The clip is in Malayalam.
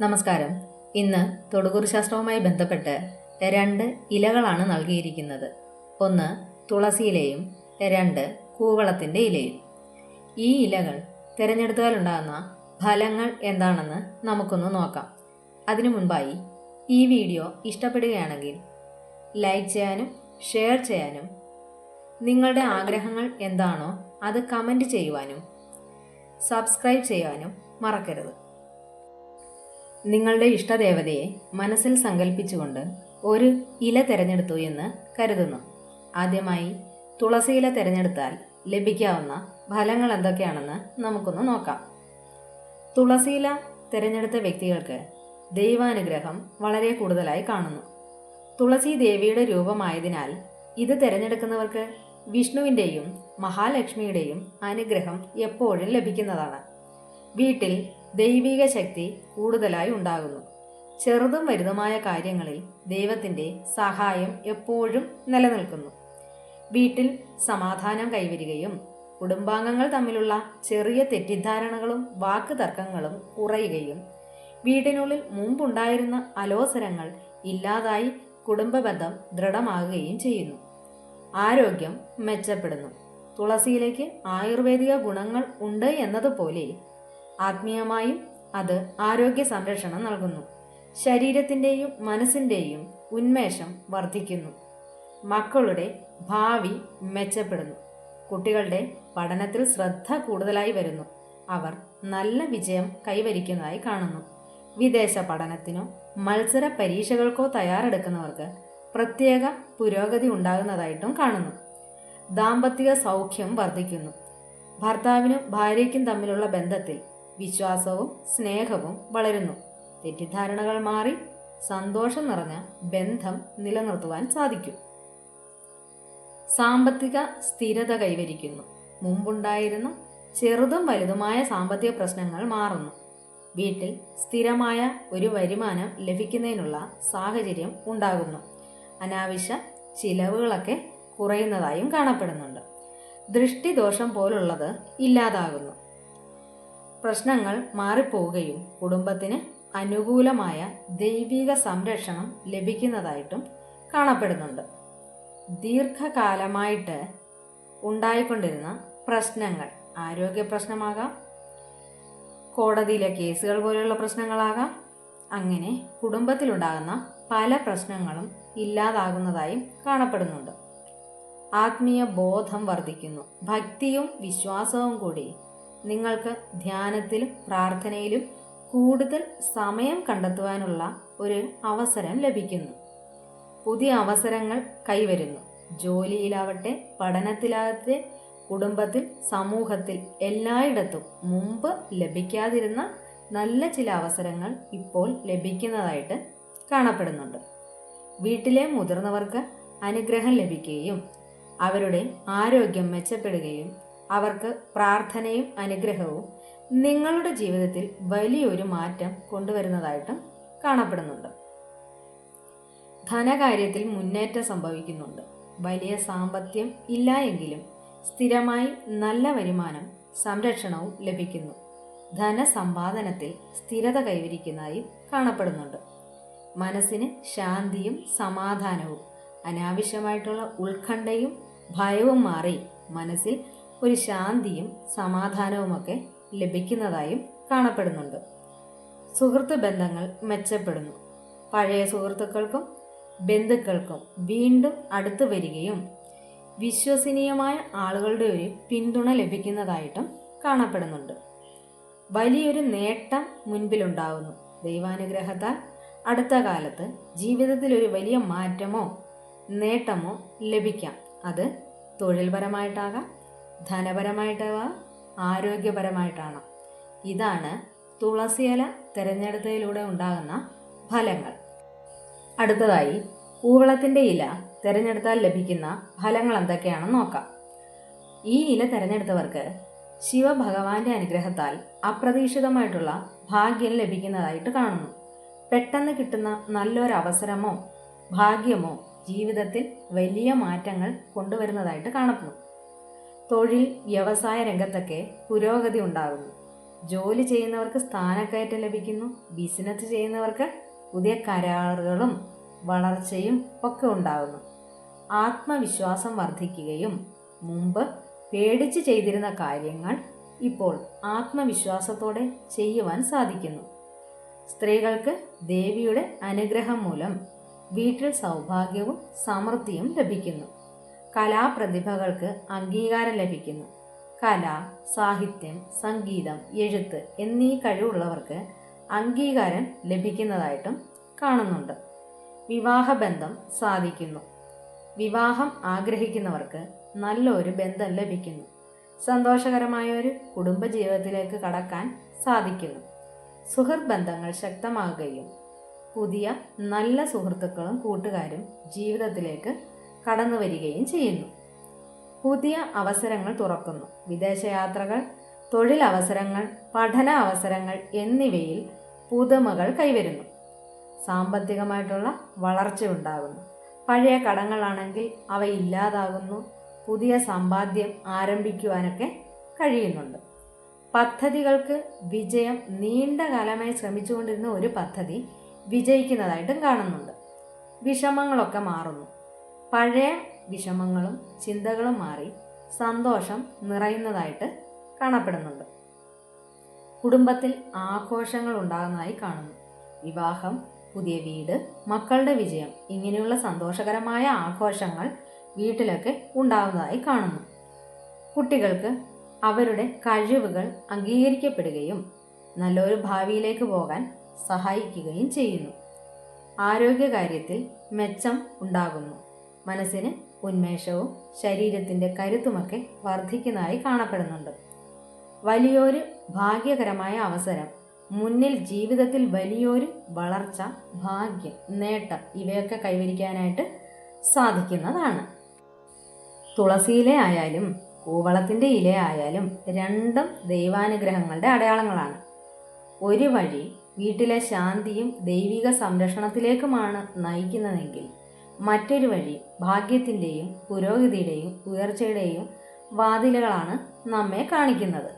നമസ്കാരം. ഇന്ന് തൊടുകുർ ശാസ്ത്രവുമായി ബന്ധപ്പെട്ട് രണ്ട് ഇലകളാണ് നൽകിയിരിക്കുന്നത്. ഒന്ന് തുളസി ഇലയും രണ്ട് കൂവളത്തിന്റെ ഇലയും. ഈ ഇലകൾ തിരഞ്ഞെടുത്താലുണ്ടാകുന്ന ഫലങ്ങൾ എന്താണെന്ന് നമുക്കൊന്ന് നോക്കാം. അതിനു മുൻപായി ഈ വീഡിയോ ഇഷ്ടപ്പെടുകയാണെങ്കിൽ ലൈക്ക് ചെയ്യാനും ഷെയർ ചെയ്യാനും നിങ്ങളുടെ ആഗ്രഹങ്ങൾ എന്താണോ അത് കമന്റ് ചെയ്യുവാനും സബ്സ്ക്രൈബ് ചെയ്യുവാനും മറക്കരുത്. നിങ്ങളുടെ ഇഷ്ടദേവതയെ മനസ്സിൽ സങ്കല്പിച്ചുകൊണ്ട് ഒരു ഇല തിരഞ്ഞെടുത്തു എന്ന് കരുതുന്നു. ആദ്യമായി തുളസി ഇല തിരഞ്ഞെടുത്താൽ ലഭിക്കാവുന്ന ഫലങ്ങൾ എന്തൊക്കെയാണെന്ന് നമുക്കൊന്ന് നോക്കാം. തുളസി ഇല തിരഞ്ഞെടുത്ത വ്യക്തികൾക്ക് ദൈവാനുഗ്രഹം വളരെ കൂടുതലായി കാണുന്നു. തുളസി ദേവിയുടെ രൂപമായതിനാൽ ഇത് തിരഞ്ഞെടുക്കുന്നവർക്ക് വിഷ്ണുവിന്റെയും മഹാലക്ഷ്മിയുടെയും അനുഗ്രഹം എപ്പോഴും ലഭിക്കുന്നതാണ്. വീട്ടിൽ ദൈവിക ശക്തി കൂടുതലായി ഉണ്ടാകുന്നു. ചെറുതും വലുതുമായ കാര്യങ്ങളിൽ ദൈവത്തിന്റെ സഹായം എപ്പോഴും നിലനിൽക്കുന്നു. വീട്ടിൽ സമാധാനം കൈവരികയും കുടുംബാംഗങ്ങൾ തമ്മിലുള്ള ചെറിയ തെറ്റിദ്ധാരണകളും വാക്ക് തർക്കങ്ങളും കുറയുകയും വീടിനുള്ളിൽ മുമ്പുണ്ടായിരുന്ന അലോസരങ്ങൾ ഇല്ലാതായി കുടുംബബന്ധം ദൃഢമാകുകയും ചെയ്യുന്നു. ആരോഗ്യം മെച്ചപ്പെടുന്നു. തുളസിയിലേക്ക് ആയുർവേദിക ഗുണങ്ങൾ ഉണ്ട് എന്നതുപോലെ ആത്മീയമായും അത് ആരോഗ്യ സംരക്ഷണം നൽകുന്നു. ശരീരത്തിന്റെയും മനസ്സിന്റെയും ഉന്മേഷം വർദ്ധിക്കുന്നു. മക്കളുടെ ഭാവി മെച്ചപ്പെടുന്നു. കുട്ടികളുടെ പഠനത്തിൽ ശ്രദ്ധ കൂടുതലായി വരുന്നു. അവർ നല്ല വിജയം കൈവരിക്കുന്നതായി കാണുന്നു. വിദേശ പഠനത്തിനോ മത്സര പരീക്ഷകൾക്കോ തയ്യാറെടുക്കുന്നവർക്ക് പ്രത്യേക പുരോഗതി ഉണ്ടാകുന്നതായിട്ടും കാണുന്നു. ദാമ്പത്തിക സൗഖ്യം വർദ്ധിക്കുന്നു. ഭർത്താവിനും ഭാര്യയ്ക്കും തമ്മിലുള്ള ബന്ധത്തിൽ വിശ്വാസവും സ്നേഹവും വളരുന്നു. തെറ്റിദ്ധാരണകൾ മാറി സന്തോഷം നിറഞ്ഞ ബന്ധം നിലനിർത്തുവാൻ സാധിക്കും. സാമ്പത്തിക സ്ഥിരത കൈവരിക്കുന്നു. മുമ്പുണ്ടായിരുന്ന ചെറുതും വലുതുമായ സാമ്പത്തിക പ്രശ്നങ്ങൾ മാറുന്നു. വീട്ടിൽ സ്ഥിരമായ ഒരു വരുമാനം ലഭിക്കുന്നതിനുള്ള സാഹചര്യം ഉണ്ടാകുന്നു. അനാവശ്യ ചിലവുകളൊക്കെ കുറയുന്നതായും കാണപ്പെടുന്നുണ്ട്. ദൃഷ്ടിദോഷം പോലുള്ളത് ഇല്ലാതാകുന്നു. പ്രശ്നങ്ങൾ മാറിപ്പോവുകയും കുടുംബത്തിന് അനുകൂലമായ ദൈവിക സംരക്ഷണം ലഭിക്കുന്നതായിട്ടും കാണപ്പെടുന്നുണ്ട്. ദീർഘകാലമായിട്ട് ഉണ്ടായിക്കൊണ്ടിരുന്ന പ്രശ്നങ്ങൾ ആരോഗ്യ പ്രശ്നമാകാം കോടതിയിലെ കേസുകൾ പോലെയുള്ള പ്രശ്നങ്ങളാകാം അങ്ങനെ കുടുംബത്തിലുണ്ടാകുന്ന പല പ്രശ്നങ്ങളും ഇല്ലാതാകുന്നതായും കാണപ്പെടുന്നുണ്ട്. ആത്മീയ ബോധം വർദ്ധിക്കുന്നു. ഭക്തിയും വിശ്വാസവും കൂടി നിങ്ങൾക്ക് ധ്യാനത്തിലും പ്രാർത്ഥനയിലും കൂടുതൽ സമയം കണ്ടെത്തുവാനുള്ള ഒരു അവസരം ലഭിക്കുന്നു. പുതിയ അവസരങ്ങൾ കൈവരുന്നു. ജോലിയിലാവട്ടെ പഠനത്തിലാവട്ടെ കുടുംബത്തിൽ സമൂഹത്തിൽ എല്ലായിടത്തും മുമ്പ് ലഭിക്കാതിരുന്ന നല്ല ചില അവസരങ്ങൾ ഇപ്പോൾ ലഭിക്കുന്നതായിട്ട് കാണപ്പെടുന്നുണ്ട്. വീട്ടിലെ മുതിർന്നവർക്ക് അനുഗ്രഹം ലഭിക്കുകയും അവരുടെ ആരോഗ്യം മെച്ചപ്പെടുകയും അവർക്ക് പ്രാർത്ഥനയും അനുഗ്രഹവും നിങ്ങളുടെ ജീവിതത്തിൽ വലിയൊരു മാറ്റം കൊണ്ടുവരുന്നതായിട്ടും കാണപ്പെടുന്നുണ്ട്. ധനകാര്യത്തിൽ മുന്നേറ്റം സംഭവിക്കുന്നുണ്ട്. വലിയ സാമ്പത്തികം ഇല്ല എങ്കിലും സ്ഥിരമായി നല്ല വരുമാനം സംരക്ഷണവും ലഭിക്കുന്നു. ധനസമ്പാദനത്തിൽ സ്ഥിരത കൈവരിക്കുന്നതായി കാണപ്പെടുന്നുണ്ട്. മനസ്സിന് ശാന്തിയും സമാധാനവും അനാവശ്യമായിട്ടുള്ള ഉത്കണ്ഠയും ഭയവും മാറി മനസ്സിൽ ഒരു ശാന്തിയും സമാധാനവുമൊക്കെ ലഭിക്കുന്നതായും കാണപ്പെടുന്നുണ്ട്. സുഹൃത്ത് ബന്ധങ്ങൾ മെച്ചപ്പെടുന്നു. പഴയ സുഹൃത്തുക്കൾക്കും ബന്ധുക്കൾക്കും വീണ്ടും അടുത്തു വരികയും വിശ്വസനീയമായ ആളുകളുടെ ഒരു പിന്തുണ ലഭിക്കുന്നതായിട്ടും കാണപ്പെടുന്നുണ്ട്. വലിയൊരു നേട്ടം മുൻപിലുണ്ടാകുന്നു ദൈവാനുഗ്രഹത്താൽ അടുത്ത കാലത്ത് ജീവിതത്തിൽ ഒരു വലിയ മാറ്റമോ നേട്ടമോ ലഭിക്കാം. അത് തൊഴിൽപരമായിട്ടാകാം ധനപരമായിട്ടാകാം ആരോഗ്യപരമായിട്ടാണോ. ഇതാണ് തുളസിയില തിരഞ്ഞെടുത്തതിലൂടെ ഉണ്ടാകുന്ന ഫലങ്ങൾ. അടുത്തതായി ഊവളത്തിന്റെ ഇല തിരഞ്ഞെടുത്താൽ ലഭിക്കുന്ന ഫലങ്ങൾ എന്തൊക്കെയാണെന്ന് നോക്കാം. ഈ ഇല തിരഞ്ഞെടുത്തവർക്ക് ശിവഭഗവാന്റെ അനുഗ്രഹത്താൽ അപ്രതീക്ഷിതമായിട്ടുള്ള ഭാഗ്യം ലഭിക്കുന്നതായിട്ട് കാണുന്നു. പെട്ടെന്ന് കിട്ടുന്ന നല്ലൊരവസരമോ ഭാഗ്യമോ ജീവിതത്തിൽ വലിയ മാറ്റങ്ങൾ കൊണ്ടുവരുന്നതായിട്ട് കാണപ്പെടുന്നു. തൊഴിൽ വ്യവസായ രംഗത്തൊക്കെ പുരോഗതി ഉണ്ടാകുന്നു. ജോലി ചെയ്യുന്നവർക്ക് സ്ഥാനക്കയറ്റം ലഭിക്കുന്നു. ബിസിനസ് ചെയ്യുന്നവർക്ക് പുതിയ കരാറുകളും വളർച്ചയും ഒക്കെ ഉണ്ടാകുന്നു. ആത്മവിശ്വാസം വർദ്ധിക്കുകയും മുമ്പ് പേടിച്ച് ചെയ്തിരുന്ന കാര്യങ്ങൾ ഇപ്പോൾ ആത്മവിശ്വാസത്തോടെ ചെയ്യുവാൻ സാധിക്കുന്നു. സ്ത്രീകൾക്ക് ദേവിയുടെ അനുഗ്രഹം മൂലം വീട്ടിൽ സൗഭാഗ്യവും സമൃദ്ധിയും ലഭിക്കുന്നു. കലാപ്രതിഭകൾക്ക് അംഗീകാരം ലഭിക്കുന്നു. കല സാഹിത്യം സംഗീതം എഴുത്ത് എന്നീ കഴിവുള്ളവർക്ക് അംഗീകാരം ലഭിക്കുന്നതായിട്ടും കാണുന്നുണ്ട്. വിവാഹബന്ധം സാധിക്കുന്നു. വിവാഹം ആഗ്രഹിക്കുന്നവർക്ക് നല്ലൊരു ബന്ധം ലഭിക്കുന്നു. സന്തോഷകരമായ ഒരു കുടുംബജീവിതത്തിലേക്ക് കടക്കാൻ സാധിക്കുന്നു. സുഹൃത്ത് ബന്ധങ്ങൾ ശക്തമാകുകയും പുതിയ നല്ല സുഹൃത്തുക്കളും കൂട്ടുകാരും ജീവിതത്തിലേക്ക് കടന്നു വരികയും ചെയ്യുന്നു. പുതിയ അവസരങ്ങൾ തുറക്കുന്നു. വിദേശയാത്രകൾ തൊഴിലവസരങ്ങൾ പഠന അവസരങ്ങൾ എന്നിവയിൽ പുതുമകൾ കൈവരുന്നു. സാമ്പത്തികമായിട്ടുള്ള വളർച്ച ഉണ്ടാകുന്നു പഴയ കടങ്ങളാണെങ്കിൽ അവ ഇല്ലാതാകുന്നു. പുതിയ സമ്പാദ്യം ആരംഭിക്കുവാനൊക്കെ കഴിയുന്നുണ്ട്. പദ്ധതികൾക്ക് വിജയം നീണ്ട കാലമായി ശ്രമിച്ചുകൊണ്ടിരുന്ന ഒരു പദ്ധതി വിജയിക്കുന്നതായിട്ടും കാണുന്നുണ്ട്. വിഷമങ്ങളൊക്കെ മാറുന്നു. പഴയ വിഷമങ്ങളും ചിന്തകളും മാറി സന്തോഷം നിറയുന്നതായിട്ട് കാണപ്പെടുന്നുണ്ട്. കുടുംബത്തിൽ ആഘോഷങ്ങൾ ഉണ്ടാകുന്നതായി കാണുന്നു. വിവാഹം പുതിയ വീട് മക്കളുടെ വിജയം ഇങ്ങനെയുള്ള സന്തോഷകരമായ ആഘോഷങ്ങൾ വീട്ടിലൊക്കെ ഉണ്ടാകുന്നതായി കാണുന്നു. കുട്ടികൾക്ക് അവരുടെ കഴിവുകൾ അംഗീകരിക്കപ്പെടുകയും നല്ലൊരു ഭാവിയിലേക്ക് പോകാൻ സഹായിക്കുകയും ചെയ്യുന്നു. ആരോഗ്യകാര്യത്തിൽ മെച്ചം ഉണ്ടാകുന്നു. മനസ്സിന് ഉന്മേഷവും ശരീരത്തിന്റെ കരുത്തുമൊക്കെ വർദ്ധിക്കുന്നതായി കാണപ്പെടുന്നുണ്ട്. വലിയൊരു ഭാഗ്യകരമായ അവസരം മുന്നിൽ ജീവിതത്തിൽ വലിയൊരു വളർച്ച ഭാഗ്യം നേട്ടം ഇവയൊക്കെ കൈവരിക്കാനായിട്ട് സാധിക്കുന്നതാണ്. തുളസിയിലെ ആയാലും കൂവളത്തിന്റെ ഇല ആയാലും രണ്ടും ദൈവാനുഗ്രഹങ്ങളുടെ അടയാളങ്ങളാണ്. ഒരു വഴി വീട്ടിലെ ശാന്തിയും ദൈവിക സംരക്ഷണത്തിലേക്കുമാണ് നയിക്കുന്നതെങ്കിൽ മറ്റൊരു വഴി ഭാഗ്യത്തിന്റെയും പുരോഗതിയുടെയും ഉയർച്ചയുടെയും വാതിലുകളാണ് നമ്മെ കാണിക്കുന്നത്.